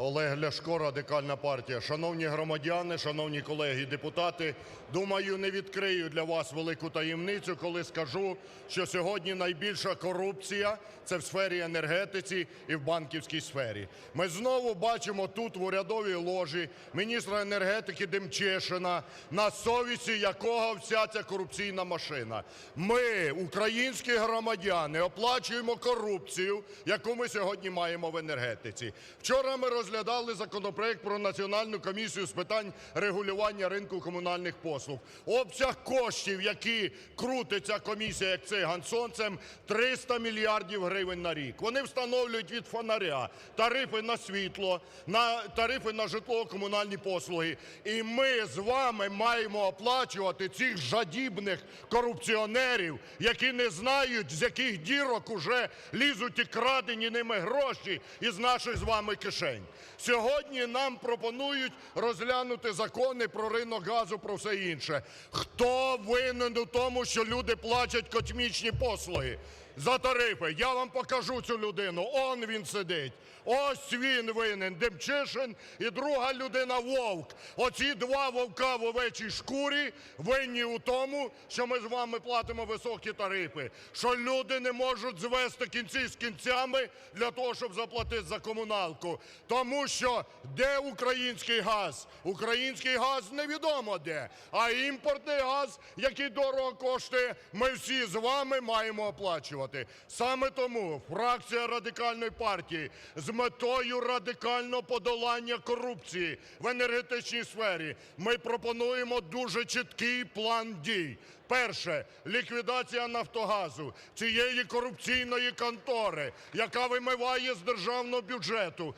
Олег Ляшко, Радикальна партія. Шановні громадяни, шановні колеги депутати, думаю, не відкрию для вас велику таємницю, коли скажу, що сьогодні найбільша корупція – це в сфері енергетиці і в банківській сфері. Ми знову бачимо тут, в урядовій ложі, міністра енергетики Демчишина, на совісті якого вся ця корупційна машина. Ми, українські громадяни, оплачуємо корупцію, яку ми сьогодні маємо в енергетиці. Вчора ми розглядали законопроект про Національну комісію з питань регулювання ринку комунальних послуг. Обсяг коштів, які крутить ця комісія, як циган сонцем, 300 мільярдів гривень на рік. Вони встановлюють від фонаря тарифи на світло, на тарифи на житлово-комунальні послуги. І ми з вами маємо оплачувати цих жадібних корупціонерів, які не знають, з яких дірок уже лізуть і крадені ними гроші із наших з вами кишень. Сьогодні нам пропонують розглянути закони про ринок газу, про все інше. Хто винен у тому, що люди платять космічні послуги? За тарифи. Я вам покажу цю людину. Он він сидить. Ось він винен. Демчишин і друга людина Вовк. Оці два вовка в овечій шкурі винні у тому, що ми з вами платимо високі тарифи. Що люди не можуть звести кінці з кінцями для того, щоб заплатити за комуналку. Тому що де український газ? Український газ невідомо де. А імпортний газ, який дорого коштує, ми всі з вами маємо оплачувати. Саме тому фракція Радикальної партії з метою радикального подолання корупції в енергетичній сфері ми пропонуємо дуже чіткий план дій. Перше ліквідація Нафтогазу, цієї корупційної контори, яка вимиває з державного бюджету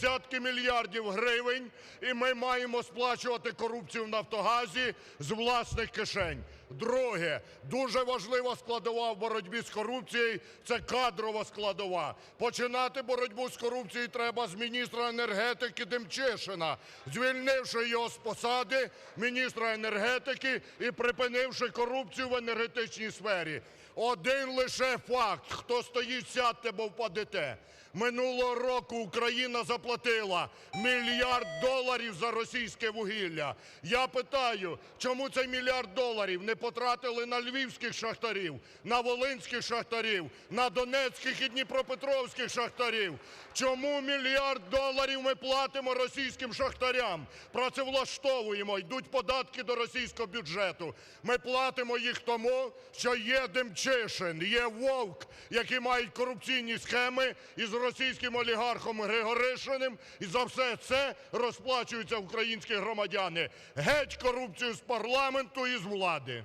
десятки мільярдів гривень, і ми маємо сплачувати корупцію в Нафтогазі з власних кишень. Друге, дуже важлива складова в боротьбі з корупцією це кадрова складова. Починати боротьбу з корупцією треба з міністра енергетики Демчишина, звільнивши його з посади міністра енергетики і припинивши корупцію в енергетичній сфері. Один лише факт: хто стоїть, сядьте, бо впадете. Минулого року Україна заплатила мільярд доларів за російське вугілля. Я питаю, чому цей мільярд доларів не потратили на львівських шахтарів, на волинських шахтарів, на донецьких і дніпропетровських шахтарів? Чому мільярд доларів ми платимо російським шахтарям? Працевлаштовуємо, йдуть податки до російського бюджету. Ми платимо їх тому, що є Демчишин, є Вовк, які мають корупційні схеми із російським олігархом Григоришиним, і за все це розплачуються українські громадяни. Геть корупцію з парламенту і з влади.